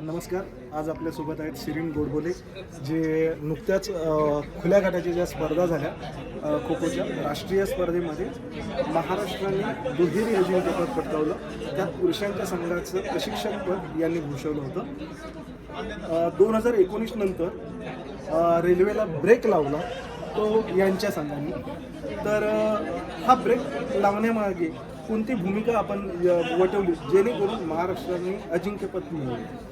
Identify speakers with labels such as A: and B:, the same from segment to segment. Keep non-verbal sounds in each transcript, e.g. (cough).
A: नमस्कार आज आपल्यासोबत आहेत शिरीन गोडबोले जे नुकत्याच खुल्या गटाच्या ज्या स्पर्धा झाल्या अ, खो खोच्या राष्ट्रीय स्पर्धेमध्ये महाराष्ट्राने दुहेरी अजिंक्यपद पटकावलं. त्यात पुरुषांच्या संघाचं प्रशिक्षकपद यांनी भूषवलं होतं. दोन हजार एकोणीस नंतर रेल्वेला ब्रेक लावला तो यांच्या संघाने. तर हा ब्रेक लावण्यामागे कोणती भूमिका आपण वटवली जेणेकरून महाराष्ट्राने अजिंक्यपद मिळवलं?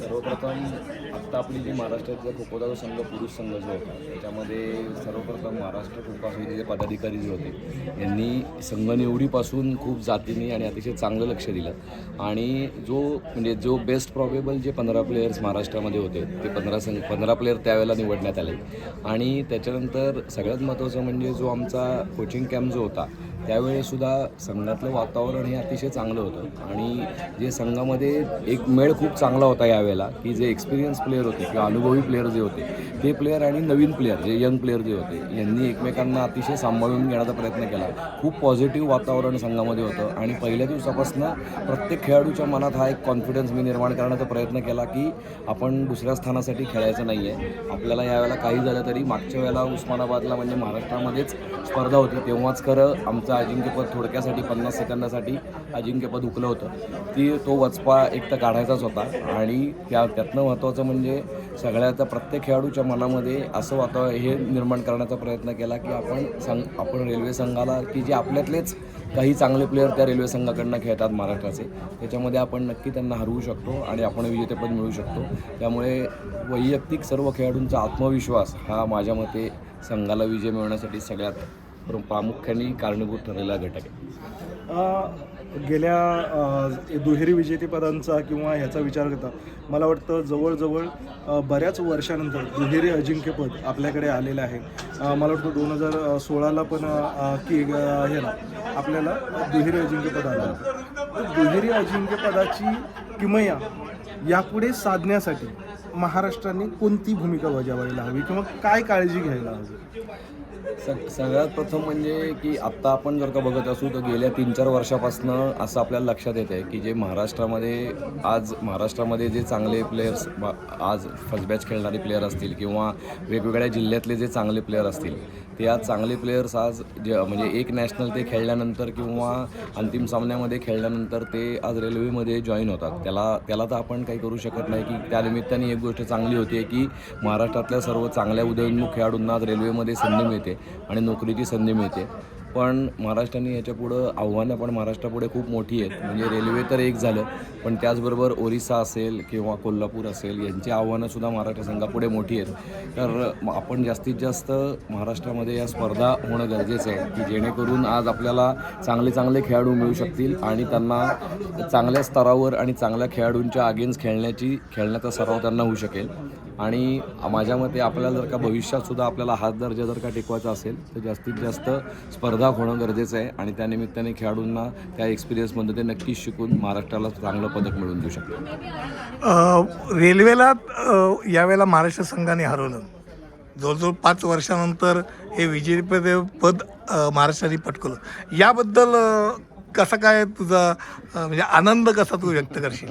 B: सर्वप्रथम आत्ता आपली जी महाराष्ट्रातला खो खोचा जो संघ पुरुष संघ जो होता त्याच्यामध्ये सर्वप्रथम महाराष्ट्र खो खो समितीचे पदाधिकारी जे होते यांनी संघ निवडीपासून खूप जातीने आणि अतिशय चांगलं लक्ष दिलं. आणि जो म्हणजे जो बेस्ट प्रॉबेबल जे पंधरा प्लेयर्स महाराष्ट्रामध्ये होते ते पंधरा संघ पंधरा प्लेयर त्यावेळेला निवडण्यात आले. आणि त्याच्यानंतर सगळ्यात महत्त्वाचं म्हणजे जो आमचा कोचिंग कॅम्प जो होता त्यावेळेसुद्धा संघातलं वातावरण हे अतिशय चांगलं होतं. आणि जे संघामध्ये एक मेळ खूप चांगला होता यावेळेला की जे एक्सपिरियन्स प्लेयर होते. किंवा अनुभवी प्लेयर जे होते. ते प्लेयर आणि नवीन प्लेयर जे यंग प्लेयर जे होते यांनी एकमेकांना अतिशय सांभाळून घेण्याचा प्रयत्न केला. खूप पॉझिटिव्ह वातावरण संघामध्ये होतं आणि पहिल्या दिवसापासून प्रत्येक खेळाडूच्या मनात हा एक कॉन्फिडन्स मी निर्माण करण्याचा प्रयत्न केला की आपण दुसऱ्या स्थानासाठी खेळायचं नाही आहे आपल्याला यावेळेला काही झालं तरी मागच्या वेळेला उस्मानाबादला म्हणजे महाराष्ट्रामध्येच स्पर्धा होती तेव्हाच खरं आमचं अजिंक्यपद थोडक्यासाठी पन्नास सेकंदासाठी अजिंक्यपद हुकलं होतं. ती तो वचपा एक तर काढायचाच होता आणि त्या त्यातनं महत्त्वाचं म्हणजे सगळ्याचा प्रत्येक खेळाडूच्या मनामध्ये असं वातावरण हे निर्माण करण्याचा प्रयत्न केला की आपण संघ आपण रेल्वे संघाला की जे आपल्यातलेच काही चांगले प्लेयर त्या रेल्वे संघाकडनं खेळतात महाराष्ट्राचे. त्याच्यामध्ये आपण नक्की त्यांना हरवू शकतो आणि आपण विजेतेपद मिळू शकतो. त्यामुळे वैयक्तिक सर्व खेळाडूंचा आत्मविश्वास हा माझ्या मते संघाला विजय मिळवण्यासाठी सगळ्यात प्रामुख्याने कारणीभूत ठरलेला घटक आहे.
A: गेल्या दुहेरी विजेतेपदांचा किंवा ह्याचा विचार करता मला वाटतं जवळजवळ बऱ्याच वर्षानंतर दुहेरी अजिंक्यपद आपल्याकडे आलेलं आहे. मला वाटतं दोन हजार सोळाला पण की अ, हे ना आपल्याला दुहेरी अजिंक्यपद आलं. तर दुहेरी अजिंक्यपदाची किमया यापुढे साधण्यासाठी महाराष्ट्राने कोणती भूमिका बजावायला हवी किंवा काय काळजी घ्यायला हवी?
B: सग सगळ्यात प्रथम म्हणजे की आत्ता आपण जर का बघत असू तर गेल्या तीन चार वर्षापासनं असं आपल्याला लक्षात येतं आहे की जे महाराष्ट्रामध्ये आज महाराष्ट्रामध्ये जे चांगले प्लेयर्स आज फर्स्ट बॅच खेळणारे प्लेयर असतील किंवा वेगवेगळ्या जिल्ह्यातले जे चांगले प्लेयर असतील ते आज चांगले प्लेयर्स आज जे म्हणजे एक नॅशनल ते खेळल्यानंतर किंवा अंतिम सामन्यामध्ये खेळल्यानंतर ते आज रेल्वेमध्ये जॉईन होतात. त्याला त्याला तर आपण काही करू शकत नाही की त्यानिमित्ताने एक गोष्ट चांगली होती आहे की महाराष्ट्रातल्या सर्व चांगल्या उदयोन्मुख खेळाडूंना आज रेल्वेमध्ये संधी मिळते आणि नोकरीची संधी मिळते. पण महाराष्ट्राने याच्यापुढं आव्हानं पण महाराष्ट्रापुढे खूप मोठी आहेत. म्हणजे रेल्वे तर एक झालं पण त्याचबरोबर ओरिसा असेल किंवा कोल्हापूर असेल यांची आव्हानंसुद्धा महाराष्ट्र संघापुढे मोठी आहेत. तर आपण जास्तीत जास्त महाराष्ट्रामध्ये या स्पर्धा होणं गरजेचं आहे की जेणेकरून आज आपल्याला चांगले चांगले खेळाडू मिळू शकतील आणि त्यांना चांगल्या स्तरावर आणि चांगल्या खेळाडूंच्या अगेन्स्ट खेळण्याची खेळण्याचा सराव त्यांना होऊ शकेल. आणि माझ्या मते आपल्याला जर का भविष्यात सुद्धा आपल्याला हात दर्जा जर का टिकवायचा असेल तर जास्तीत जास्त स्पर्धा होणं गरजेचं आहे आणि त्यानिमित्ताने खेळाडूंना त्या एक्सपिरियन्समध्ये ते नक्कीच शिकून महाराष्ट्राला चांगलं पदक मिळवून देऊ शकतात.
C: रेल्वेला यावेळेला महाराष्ट्र संघाने हरवलं. जवळजवळ पाच वर्षानंतर हे विजेतेपद पद महाराष्ट्राने पटकवलं. याबद्दल कसं कसा काय तुझा म्हणजे आनंद कसा तू व्यक्त करशील?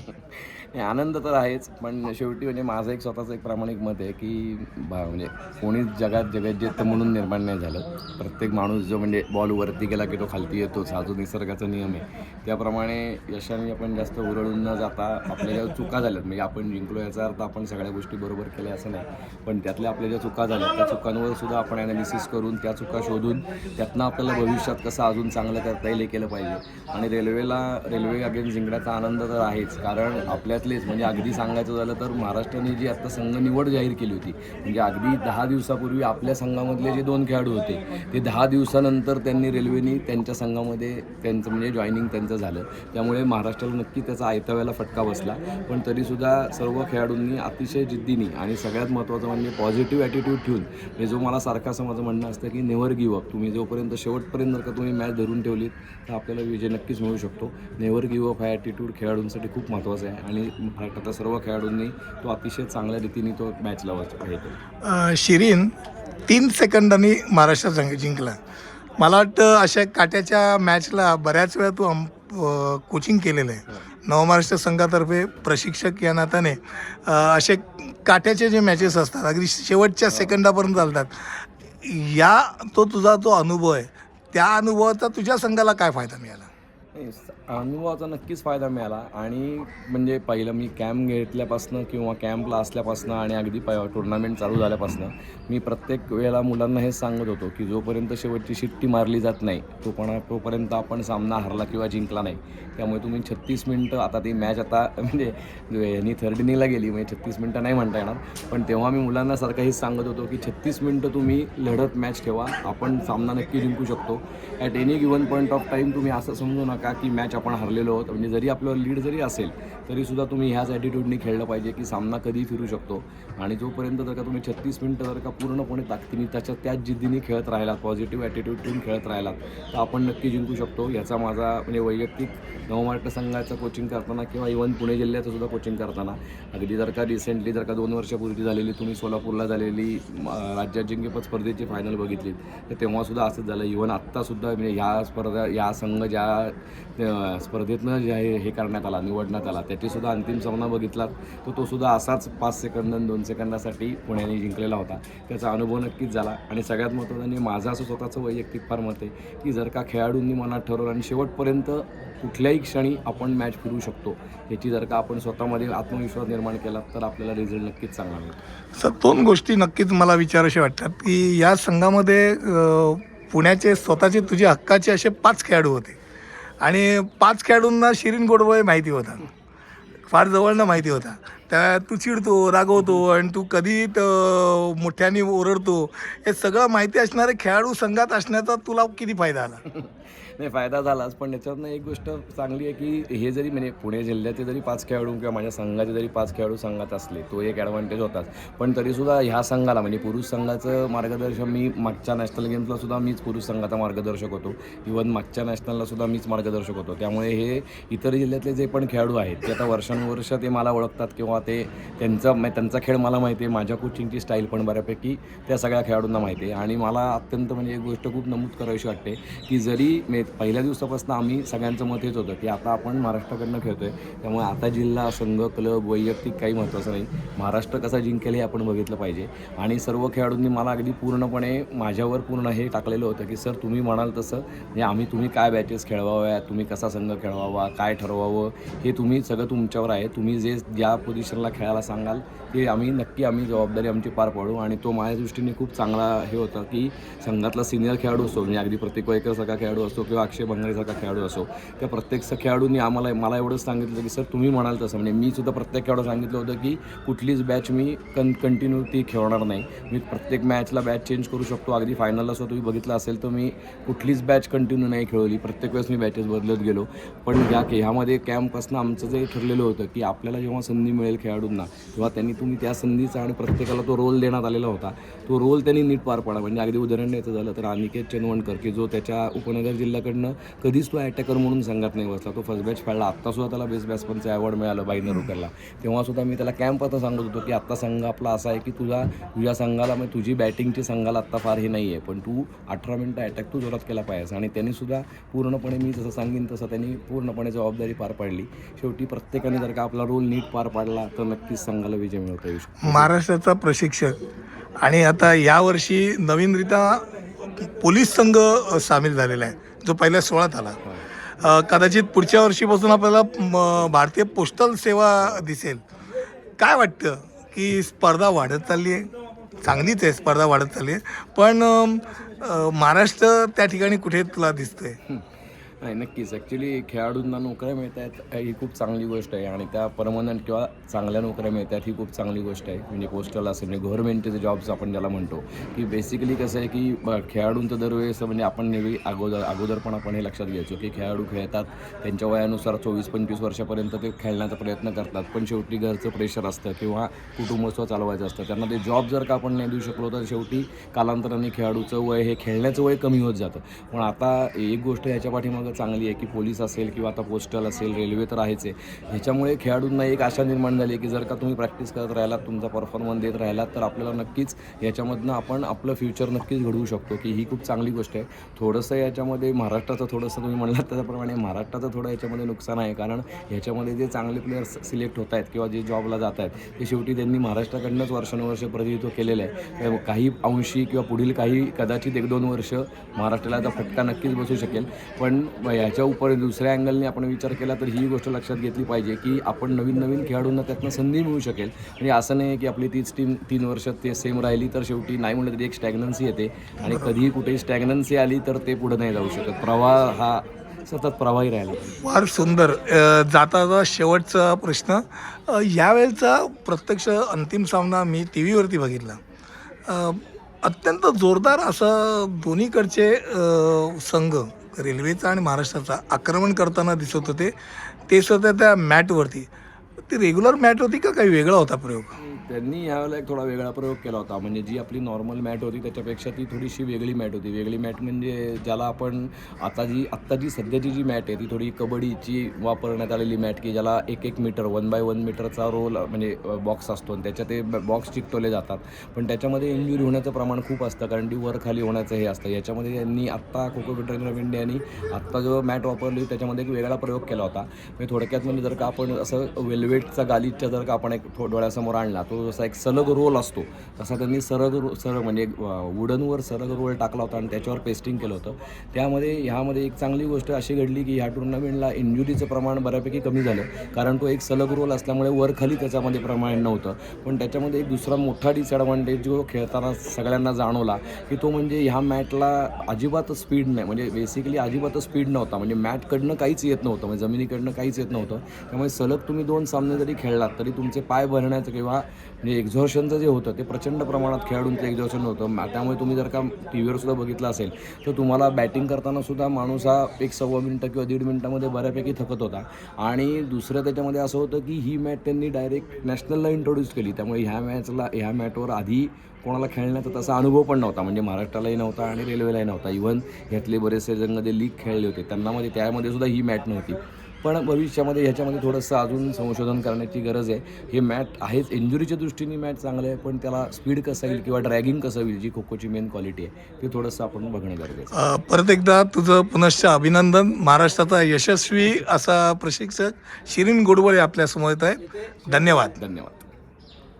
B: आनंद तर आहेच पण शेवटी म्हणजे माझं एक स्वतःचं एक प्रामाणिक मत आहे की बा म्हणजे कोणीच जगात जगज्जेत म्हणून निर्माण नाही झालं. प्रत्येक माणूस जो म्हणजे बॉल वरती गेला की तो खालती येतोच हा जो निसर्गाचा नियम आहे. त्याप्रमाणे यशाने आपण जास्त उरळून न जाता आपल्या ज्या चुका झाल्यात. म्हणजे आपण जिंकलो याचा अर्थ आपण सगळ्या गोष्टी बरोबर केल्या असं नाही. पण त्यातल्या आपल्या ज्या चुका झाल्या त्या चुकांवर सुद्धा आपण ॲनालिसिस करून त्या चुका शोधून त्यातनं आपल्याला भविष्यात कसं अजून चांगलं करता येईल हे केलं पाहिजे. आणि रेल्वेला रेल्वे अगेन जिंकण्याचा आनंद तर आहेच. कारण आपल्या आपल्यातलेच म्हणजे अगदी सांगायचं झालं तर महाराष्ट्राने जी आता संघ निवड जाहीर केली होती म्हणजे अगदी दहा दिवसापूर्वी आपल्या संघामधले जे दोन खेळाडू होते ते दहा दिवसानंतर त्यांनी रेल्वेनी त्यांच्या संघामध्ये त्यांचं म्हणजे जॉईनिंग त्यांचं झालं. त्यामुळे महाराष्ट्राला नक्की त्याचा आयत्यावेळेला फटका बसला. पण तरीसुद्धा सर्व खेळाडूंनी अतिशय जिद्दीने आणि सगळ्यात महत्त्वाचं म्हणजे पॉझिटिव्ह ॲटिट्यूड ठेवून म्हणजे जो मला सारखा असं माझं म्हणणं असतं की नेव्हर गिव्ह अप तुम्ही जोपर्यंत शेवटपर्यंत जर का तुम्ही मॅच धरून ठेवलीत तर आपल्याला विजय नक्कीच मिळू शकतो. नेव्हर गिव्ह अप हा ॲटिट्यूड खेळाडूंसाठी खूप महत्त्वाचा आहे आणि महाराष्ट्रातल्या सर्व खेळाडूंनी तो अतिशय चांगल्या रीतीने तो मॅचला हे केला.
C: अ, शिरीन तीन सेकंदांनी महाराष्ट्र संघ जिंकला. मला वाटतं अशा काट्याच्या मॅचला बऱ्याच वेळा तू अंप अ, कोचिंग केलेलं आहे. नवमहाराष्ट्र संघातर्फे प्रशिक्षक या नात्याने असे काट्याचे जे मॅचेस असतात अगदी शेवटच्या सेकंदापर्यंत चालतात. या तो तुझा जो अनुभव आहे त्या अनुभवाचा तुझ्या संघाला काय फायदा मिळाला?
B: अनुभवाचा नक्कीच फायदा मिळाला आणि म्हणजे पहिलं मी कॅम्प घेतल्यापासनं किंवा कॅम्पला असल्यापासनं आणि अगदी प टुर्नामेंट चालू झाल्यापासनं मी प्रत्येक वेळेला मुलांना हेच सांगत होतो की जोपर्यंत शेवटची शिट्टी मारली जात नाही तो पण तोपर्यंत आपण सामना हरला किंवा जिंकला नाही. त्यामुळे तुम्ही छत्तीस मिनटं आता ती मॅच आता (laughs) म्हणजे यांनी थर्ड इनिंगला गेली म्हणजे छत्तीस मिनटं नाही म्हणता येणार. पण तेव्हा मी मुलांना सारखं हेच सांगत होतो की छत्तीस मिनटं तुम्ही लढत मॅच ठेवा. आपण सामना नक्की जिंकू शकतो. At any given point of time तुम्ही असं समजू नका की मॅच आपण हरलेलो आहोत. म्हणजे जरी आपलं लीड जरी असेल तरीसुद्धा तुम्ही ह्याच ॲटिट्यूडने खेळलं पाहिजे की सामना कधी फिरू शकतो. आणि जोपर्यंत जर का तुम्ही छत्तीस मिनटं जर का पूर्णपणे ताकदीने त्याच्या त्याच जिद्दीने खेळत राहिलात पॉझिटिव्ह ॲटिट्यूड ठेवून खेळत राहिलात तर आपण नक्की जिंकू शकतो. याचा माझा म्हणजे वैयक्तिक नवमार्क संघाचं कोचिंग करताना किंवा इवन पुणे जिल्ह्याचं सुद्धा कोचिंग करताना अगदी जर का रिसेंटली जर का दोन वर्षापूर्वी झालेली तुम्ही सोलापूरला झालेली राज्यात राज्य स्पर्धेची फायनल बघितली तर तेव्हासुद्धा असंच झालं. इव्हन आत्तासुद्धा म्हणजे ह्या स्पर्धा या संघ ज्या स्पर्धेतनं जे आहे हे करण्यात आला निवडण्यात आला त्याचीसुद्धा अंतिम सामना बघितला. तर तो सुद्धा असाच पाच सेकंद आणि दोन सेकंदासाठी पुण्याने जिंकलेला होता. त्याचा अनुभव नक्कीच झाला. आणि सगळ्यात महत्त्वाचं म्हणजे माझं असं स्वतःचं वैयक्तिक फार मत आहे की जर का खेळाडूंनी मनात ठरवलं आणि शेवटपर्यंत कुठल्याही क्षणी आपण मॅच फिरू शकतो याची जर का आपण स्वतःमध्ये आत्मविश्वास निर्माण केला तर आपल्याला रिझल्ट नक्कीच चांगला मिळतो
C: सर दोन गोष्टी नक्कीच मला विचाराशे वाटतात की या संघामध्ये पुण्याचे स्वतःचे तुझे हक्काचे असे पाच खेळाडू होते. आणि पाच खेळाडूंना शिरीन गोडबोळे माहिती होता. फार जवळनं माहिती होता. त्या तू चिडतो रागवतो आणि तू कधी मोठ्याने ओरडतो हे सगळं माहिती असणारे खेळाडू संघात असण्याचा तुला किती फायदा आला
B: नाही फायदा झालाच. पण याच्यातनं एक गोष्ट चांगली आहे की हे जरी म्हणजे पुणे जिल्ह्याचे जरी पाच खेळाडू किंवा माझ्या संघाचे जरी पाच खेळाडू संघात असले तो एक ॲडव्हान्टेज होताच. पण तरीसुद्धा ह्या संघाला म्हणजे पुरुष संघाचं मार्गदर्शन मी मागच्या नॅशनल गेम्सला सुद्धा मीच पुरुष संघाचा मार्गदर्शक होतो. इवन मागच्या नॅशनलला सुद्धा मीच मार्गदर्शक होतो. त्यामुळे हे इतर जिल्ह्यातले जे पण खेळाडू आहेत ते आता वर्षानुवर्ष ते मला ओळखतात किंवा ते त्यांचा त्यांचा खेळ मला माहिती आहे. माझ्या कोचिंगची स्टाईल पण बऱ्यापैकी त्या सगळ्या खेळाडूंना माहिती आहे. आणि मला अत्यंत म्हणजे एक गोष्ट खूप नमूद करावीशी वाटते की जरी मे पहिल्या दिवसापासून आम्ही सगळ्यांचं मत हेच होतं की आता आपण महाराष्ट्राकडनं खेळतो आहे त्यामुळे आता जिल्हा संघ क्लब वैयक्तिक काही महत्त्वाचं नाही. महाराष्ट्र कसा जिंकेल हे आपण बघितलं पाहिजे. आणि सर्व खेळाडूंनी मला अगदी पूर्णपणे माझ्यावर पूर्ण हे टाकलेलं होतं की सर तुम्ही म्हणाल तसं. म्हणजे आम्ही तुम्ही काय बॅचेस खेळवाव्या? तुम्ही कसा संघ खेळवावा? काय ठरवावं? हे तुम्ही सगळं तुमच्यावर आहे. तुम्ही जे ज्या पोझिशनला खेळायला सांगाल ते आम्ही नक्की आम्ही जबाबदारी आमची पार पाडू. आणि तो माझ्या दृष्टीने खूप चांगला हे होता की संघातला सिनियर खेळाडू असतो म्हणजे अगदी प्रत्येक वयकरसारखा खेळाडू असतो किंवा अक्षय भंगारेसारखा खेळाडू असो त्या प्रत्येक खेळाडूंनी आम्हाला मला एवढंच सांगितलं की सर तुम्ही म्हणाल तसं. म्हणजे मी सुद्धा प्रत्येक खेळाडू सांगितलं होतं की कुठलीच बॅच मी कन कंटिन्यू ती खेळणार नाही. मी प्रत्येक मॅचला बॅच चेंज करू शकतो. अगदी फायनलला सुद्धा तुम्ही बघितलं असेल तर मी कुठलीच बॅच कंटिन्यू नाही खेळवली. प्रत्येक वेळेस मी बॅचेस बदलत गेलो. पण या ह्यामध्ये कॅम्पपासून आमचं जे ठरलेलं होतं की आपल्याला जेव्हा संधी मिळेल खेळाडूंना तेव्हा त्यांनी तुम्ही त्या संधीचा आणि प्रत्येकाला तो रोल देण्यात आलेला होता. तो रोल त्यांनी नीट पार पाडा म्हणजे अगदी उदाहरण द्यायचं झालं तर अनिकेत चेनवणकर की जो त्याच्या उपनगर जिल्ह्याकडनं कधीच तो अटॅकर म्हणून संघात नाही बसला. तो फर्स्ट बॅच खेळला. आत्तासुद्धा त्याला बेस्ट बॅट्समनचं अवॉर्ड मिळालं बाईनर रुकरला. तेव्हासुद्धा मी त्याला कॅम्प आता सांगत होतो की आत्ता संघ आपला असा आहे की तुझा तुझ्या संघाला म्हणजे तुझी बॅटिंगची संघाला आत्ता फार हे नाही आहे पण तू अठरा मिनटं अटॅक तू जोरात केला पाहिजे. आणि त्यांनी सुद्धा पूर्णपणे मी जसं सांगेन तसं त्यांनी पूर्णपणे जबाबदारी पार पाडली. शेवटी प्रत्येकाने जर का आपला रोल नीट पार पाडला तर नक्कीच संघाला विजय मिळवता येऊ शकतो.
C: महाराष्ट्राचा प्रशिक्षक. आणि आता यावर्षी नवीनरित्या पोलीस संघ सामील झालेला आहे जो पहिल्या सोळात आला. कदाचित पुढच्या वर्षीपासून आपल्याला भारतीय पोस्टल सेवा दिसेल. काय वाटतं की स्पर्धा वाढत चालली आहे? चांगलीच आहे स्पर्धा वाढत चालली आहे. पण महाराष्ट्र त्या ठिकाणी कुठे तुला दिसतंय?
B: नाही नक्कीच. ॲक्च्युली खेळाडूंना नोकऱ्या मिळत आहेत ही खूप चांगली गोष्ट आहे. आणि त्या परमनंट किंवा चांगल्या नोकऱ्या मिळत आहेत ही खूप चांगली गोष्ट आहे. म्हणजे पोस्टल असेल म्हणजे गव्हर्नमेंटचे जॉब्स आपण ज्याला म्हणतो की बेसिकली कसं आहे की खेळाडूंचं दरवेळेस म्हणजे आपण नेहमी अगोदर अगोदर पण आपण हे लक्षात घ्यायचो की खेळाडू खेळतात त्यांच्या वयानुसार चोवीस पंचवीस वर्षापर्यंत ते खेळण्याचा प्रयत्न करतात. पण शेवटी घरचं प्रेशर असतं किंवा कुटुंबस्व चालवायचं असतं. त्यांना ते जॉब जर का आपण नाही देऊ शकलो तर शेवटी कालांतराने खेळाडूचं वय हे खेळण्याचं वय कमी होत जातं. पण आता एक गोष्ट ह्याच्या पाठीमागं चांगली आहे की पोलीस असेल किंवा आता पोस्टल असेल रेल्वे तर आहेच आहे. ह्याच्यामुळे खेळाडूंना एक आशा निर्माण झाली आहे की जर का तुम्ही प्रॅक्टिस करत राहिलात तुमचा परफॉर्मन्स देत राहिलात तर आपल्याला नक्कीच याच्यामधनं आपण आपलं फ्युचर नक्कीच घडवू शकतो की ही खूप चांगली गोष्ट आहे. थोडंसं याच्यामध्ये महाराष्ट्राचं थोडंसं तुम्ही म्हणलात त्याप्रमाणे महाराष्ट्राचं थोडं याच्यामध्ये नुकसान आहे कारण ह्याच्यामध्ये जे चांगले प्लेयर्स सिलेक्ट होत आहेत किंवा जे जॉबला जात आहेत ते शेवटी त्यांनी महाराष्ट्राकडनंच वर्षानुवर्ष प्रतिनिधित्व केलेलं आहे. काही अंशी किंवा पुढील काही कदाचित एक दोन वर्ष महाराष्ट्राला आता फटका नक्कीच बसू शकेल. पण ह्याच्या उपर दुसऱ्या अँगलने आपण विचार केला तर ही गोष्ट लक्षात घेतली पाहिजे की आपण नवीन नवीन खेळाडूंना त्यातनं संधी मिळू शकेल. म्हणजे असं नाही की आपली तीच टीम तीन वर्षात ते सेम राहिली तर शेवटी नाही म्हटलं तरी एक स्टॅग्नन्सी येते. आणि कधीही कुठेही स्टॅग्नन्सी आली तर ते पुढे नाही जाऊ शकत. प्रवाह हा सतत प्रवाही राहिला.
C: फार सुंदर. जाता जाता शेवटचा प्रश्न. यावेळचा प्रत्यक्ष अंतिम सामना मी टी व्हीवरती बघितला. अत्यंत जोरदार असं दोन्हीकडचे संघ रेल्वेचा आणि महाराष्ट्राचा आक्रमण करताना दिसत होते ते सुद्धा त्या मॅटवरती. ती रेग्युलर मॅट होती का काही वेगळा होता प्रयोग?
B: त्यांनी यावेळेला एक थोडा वेगळा प्रयोग केला होता. म्हणजे जी आपली नॉर्मल मॅट होती त्याच्यापेक्षा ती थोडीशी वेगळी मॅट होती. वेगळी मॅट म्हणजे ज्याला आपण आता जी आत्ता जी सध्याची जी मॅट आहे ती थोडी कबड्डीची वापरण्यात आलेली मॅट की ज्याला एक एक मीटर वन बाय वन मीटरचा रोल म्हणजे बॉक्स असतो आणि त्याच्यात ते बॉक्स चिकटवले जातात. पण त्याच्यामध्ये इंजुरी होण्याचं प्रमाण खूप असतं कारण ती वर खाली होण्याचं हे असतं. याच्यामध्ये यांनी आत्ता खो खो ऑफ इंडियानी आत्ता जो मॅट वापरली त्याच्यामध्ये एक वेगळा प्रयोग केला होता. म्हणजे थोडक्यात म्हणजे जर का आपण असं वेल्वेटचा गालीच्या जर का आपण एक डोळ्यासमोर आणला तो जसा एक सलग रोल असतो. तसा त्यांनी सरग रो सरळ म्हणजे वुडनवर सरग रोल टाकला होता आणि त्याच्यावर पेस्टिंग केलं होतं. त्यामध्ये ह्यामध्ये एक चांगली गोष्ट अशी घडली की ह्या टुर्नामेंटला इंजुरीचं प्रमाण बऱ्यापैकी कमी झालं. कारण तो एक सलग रोल असल्यामुळे वर खाली त्याच्यामध्ये प्रमाण नव्हतं. पण त्याच्यामध्ये एक दुसरा मोठा डिसॲडव्हान्टेज जो खेळताना सगळ्यांना जाणवला की तो म्हणजे ह्या मॅटला अजिबातच स्पीड नाही. म्हणजे बेसिकली अजिबातच स्पीड नव्हता. म्हणजे मॅटकडनं काहीच येत नव्हतं. म्हणजे जमिनीकडनं काहीच येत नव्हतं. त्यामुळे सलग तुम्ही दोन सामने जरी खेळलात तरी तुमचे पाय भरण्याचं किंवा म्हणजे एक्झॉर्शनचं जे होतं ते प्रचंड प्रमाणात खेळाडूंचं एक्झॉर्शन होतं. त्यामुळे तुम्ही जर का टी व्हीवरसुद्धा बघितलं असेल तर तुम्हाला बॅटिंग करताना सुद्धा माणूस हा एक सव्वा मिनटं किंवा दीड मिनटामध्ये बऱ्यापैकी थकत होता. आणि दुसरं त्याच्यामध्ये असं होतं की ही मॅच त्यांनी डायरेक्ट नॅशनलला इंट्रोड्यूस केली. त्यामुळे ह्या मॅचला ह्या मॅटवर आधी कोणाला खेळण्याचा तसा अनुभव पण नव्हता. म्हणजे महाराष्ट्रालाही नव्हता आणि रेल्वेलाही नव्हता. इव्हन ह्यातले बरेचसे जण जे लीग खेळले होते त्यांना मध्ये त्यामध्ये सुद्धा ही मॅट नव्हती. पण भविष्यामध्ये ह्याच्यामध्ये थोडंसं अजून संशोधन करण्याची गरज आहे. हे मॅट आहेच. इंजुरीच्या दृष्टीने मॅच चांगलं आहे पण त्याला स्पीड कसं येईल किंवा ड्रॅगिंग कसं होईल जी खो खोची मेन क्वालिटी आहे ते थोडंसं आपण बघणं गरजेचं आहे.
C: अ, परत एकदा तुझं पुनश्च अभिनंदन. महाराष्ट्राचा यशस्वी असा प्रशिक्षक शिरीन गोडबोळे आपल्यासमोर येत आहे. धन्यवाद.
B: धन्यवाद.